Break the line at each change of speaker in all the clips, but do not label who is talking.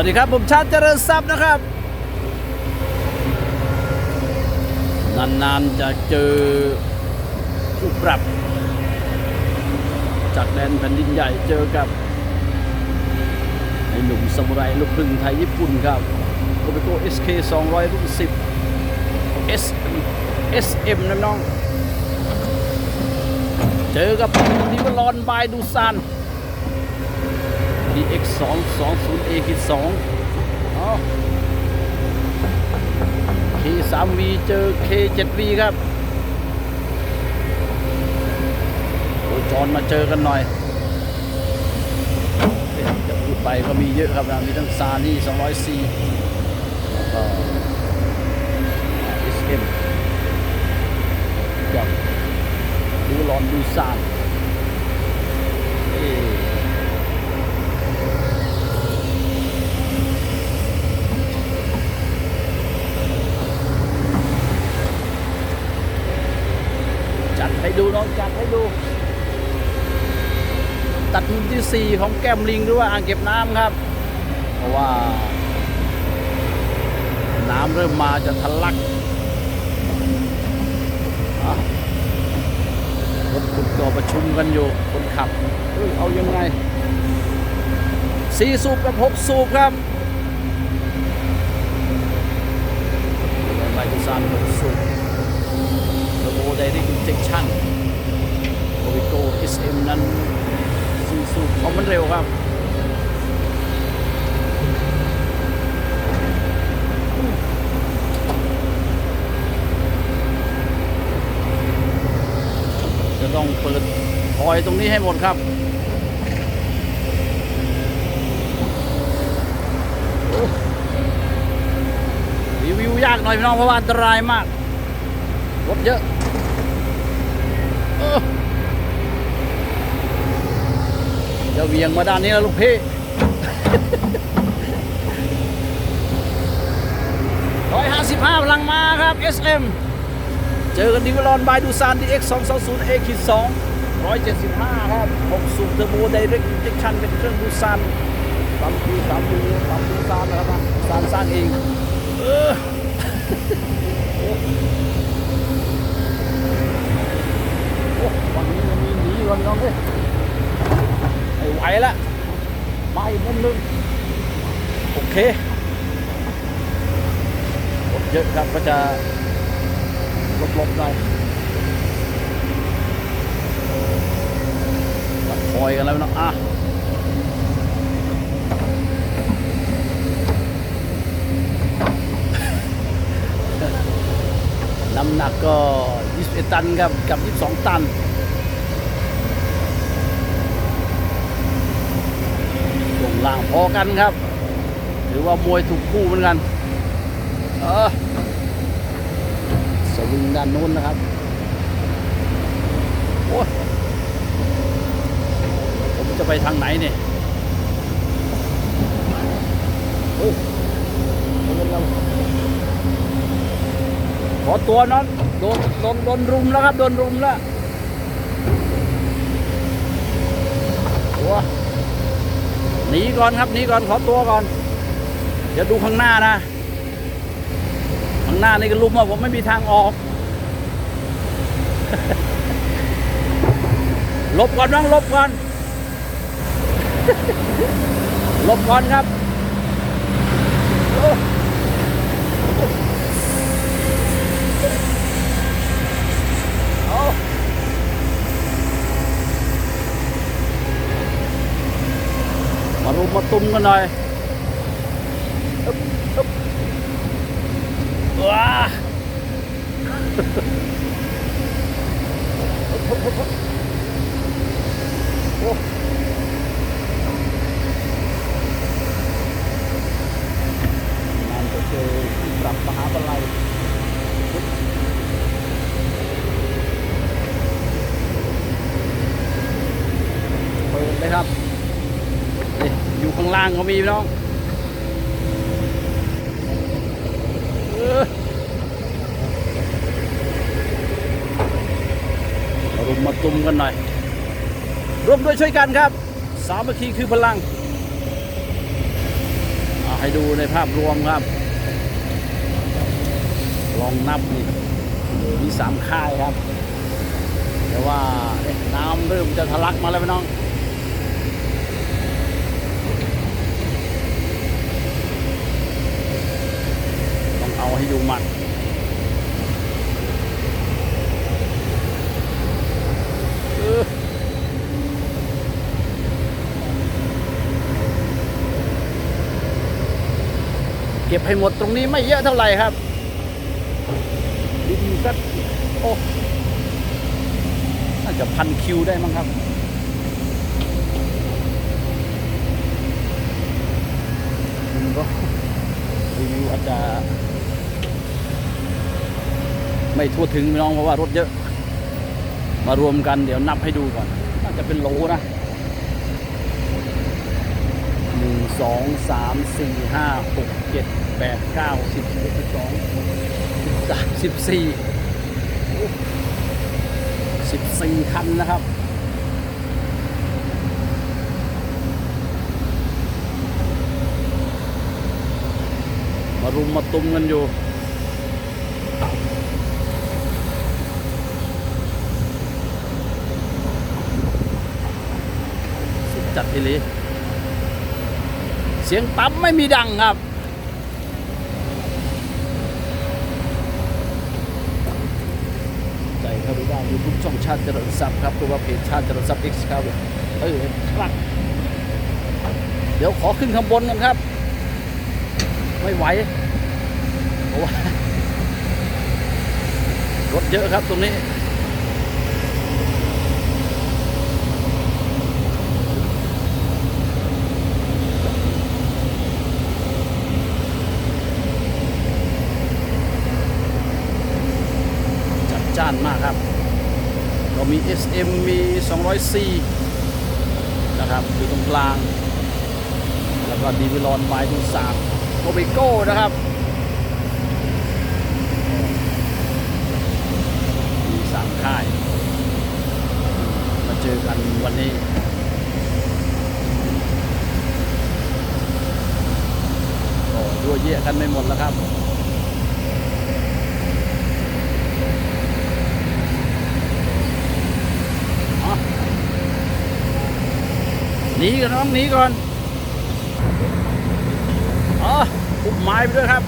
วัสดีครับ ผมชาติเจริญทรัพย์นะครับ นานๆจะเจอผู้ปรับ จากแดนแผ่นดินใหญ่เจอกับไอ้หนุ่มสมุไรลูกครึ่งไทยญี่ปุ่นครับโกเบโก้ SK 200รุ่น10 SM SM นะน้อง เจอกับนิวลอนบายดูซาน DX 2 2 0 A คิด2อ๋อ K 3 V เจอ K 7 V ครับโอจอนมาเจอกันหน่อยเอ๊ะจะพูดไปก็มีเยอะครับนะมีทั้งซานี่204แล้วก็ SM กับดูลอนดูซานเอ๊ะ จัดให้ดูน้องจัดให้ดู ตัดมุม ที่ 4 ของแก้มลิงหรือว่าอ่างเก็บน้ำครับ เพราะว่า น้ำเริ่มมาจะทะลักรถขุดก็ประชุมกันอยู่คนขับเอ้ยเอายังไงสี่สูบกับหกสูบครับไมค์ซานหกสูบ เทอร์โบไดเรกอินเจคชั่นโอวิโก SM นั้นสูสู เร็วครับจะต้องเปิดคอยตรงนี้ให้หมดครับรีวิวยากหน่อยพี่น้องเพราะว่าอันตรายมากรถเยอะเออ จะเวียงมาด้านนี้แล้วลูกพี่ร้อยห้าสิบห้าพลังมาครับ SM เจอกันดิวลอนบายดูซาน DX 2 2 0 A ขีด2 175ครับ6สูบเทอร์โบไดเรกอินเจคชั่นเป็นเครื่องดูซานปั๊มปีสามปีปั๊มดูซานนะครับซานสร้างเองเออวันนี้มันมีหนีก่อนน้องเลยไอ้ไหวละมาอีกมุมหนึงโอเค รถเยอะครับก็จะลบๆหน่อยตัดคอยกันแล้วนะอะน้ำหนักก็ 21 ตันครับ กับ 22 ตันช่วงล่างพอกันครับ หรือว่ามวยถูกคู่เหมือนกัน เออสวิงด้านนู้นนะครับ โอ้ยผมจะไปทางไหนเนี่ยเฮ้ยขอตัวนั้นโดนโดนโดนรุมแล้วครับ โดนรุมแล้วโอ้ยหนีก่อนครับหนีก่อนขอตัวก่อน ดี๋ยวดูข้างหน้านะ ข้างหน้านี่ก็ลุมว่าผมไม่มีทางออก ลบก่อนน้องลบก่อนลบก่อนครับโอ้มารุมมาตุ้มกันหน่อยอึ๊บอึ๊บ ว้าโอ้งานก็คือปรับมหาวิทยาลัยเปิดเลยครับ อยู่ข้างล่างก็มีน้องเออ มาตุ้มกันหน่อย ร่วมด้วยช่วยกันครับ สามัคคีคือพลังอะให้ดูในภาพรวมครับ ลองนับนี่มีสามค่ายครับ แต่ว่าน้ำเริ่มจะทะลักมาแล้วพี่น้องต้องเอาให้ดูมัด เก็บให้หมดตรงนี้ไม่เยอะเท่าไหร่ครับดินสักโอ้น่าจะพันคิวได้มั้งครับคุณก็รีวิวอาจจะ ไม่ทั่วถึงน้องเพราะว่ารถเยอะ มารวมกันเดี๋ยวนับให้ดูก่อน น่าจะเป็นโหลนะ หนึ่งสองสามสี่ห้าหกเจ็ดแปดเก้าสิบสิบเอ็ดสิบสองสิบสามสิบสี่สิบสี่คันนะครับมารุมมาตุ้มกันอยู่สุดจัดทีลี เสียงปั๊มไม่มีดังครับ ใจเข้าไปได้ยูทูบช่องชาติเจริญทรัพย์ครับหรือว่าเพจชาติเจริญทรัพย์ X ครับเออครับเดี๋ยวขอขึ้นข้างบนกันครับ ไม่ไหวเพราะว่ารถเยอะครับตรงนี้ ด้านมากครับ เรามี SM มี 200C นะครับอยู่ตรงกลาง แล้วก็ดีวิลอนไมดูสามโอเบโก้นะครับมีสามค่าย มาเจอกันวันนี้ก็ยั่วเยะกันไม่หมดแล้วครับ หนีกันน้องหนีก่อนอ๋อปุบไม้ไปด้วยครับ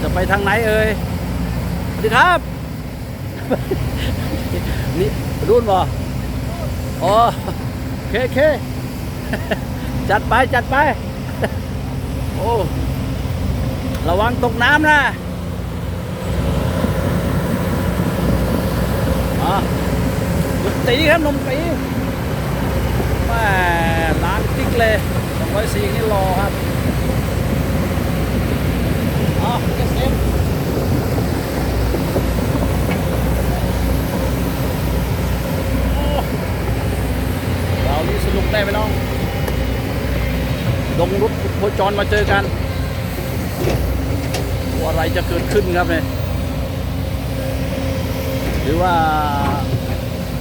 จะไปทางไหนเอ่ยสวัสดีครับ นี่รุ่นบ่อ๋อโอเคเคจัดไปจัดไป โอ้ ระวังตกน้ำนะนม ตีครับนมตีแม่ร้านติ๊กเลยสองร้อยสี่นี่รอครับอ๋อเอสเอ็มเรานี่สนุกได้ไหมน้องลงรถโคจรมาเจอกันอะไรจะเกิดขึ้นครับเนี่ยหรือว่า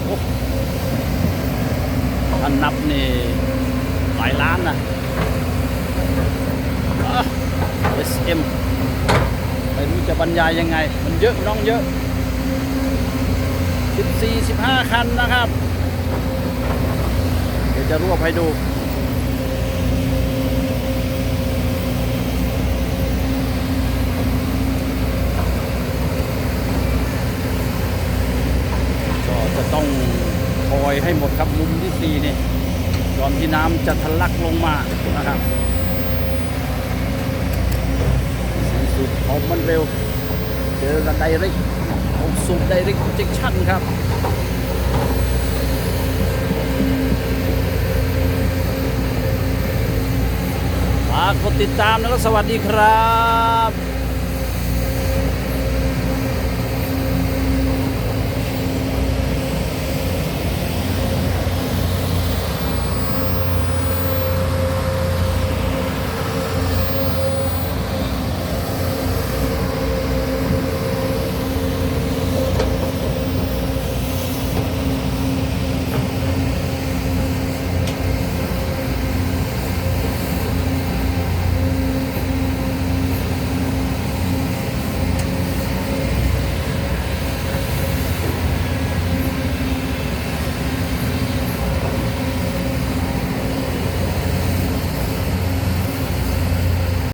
โอ้ ถ้านับนี่หลายล้านนะอะ SM ไม่รู้จะบรรยายยังไง มันเยอะน้องเยอะ 14 15 คันนะครับ เดี๋ยวจะรวบให้ดู ก็จะต้องคอยให้หมดครับมุมที่สี่นี่ก่อนที่น้ำจะทะลักลงมานะครับสิ้นสุดของมันเร็ว เจอกันไดเรกเอาสูบไดเรกเจคชั่นครับฝากกดติดตามแล้วก็สวัสดีครับ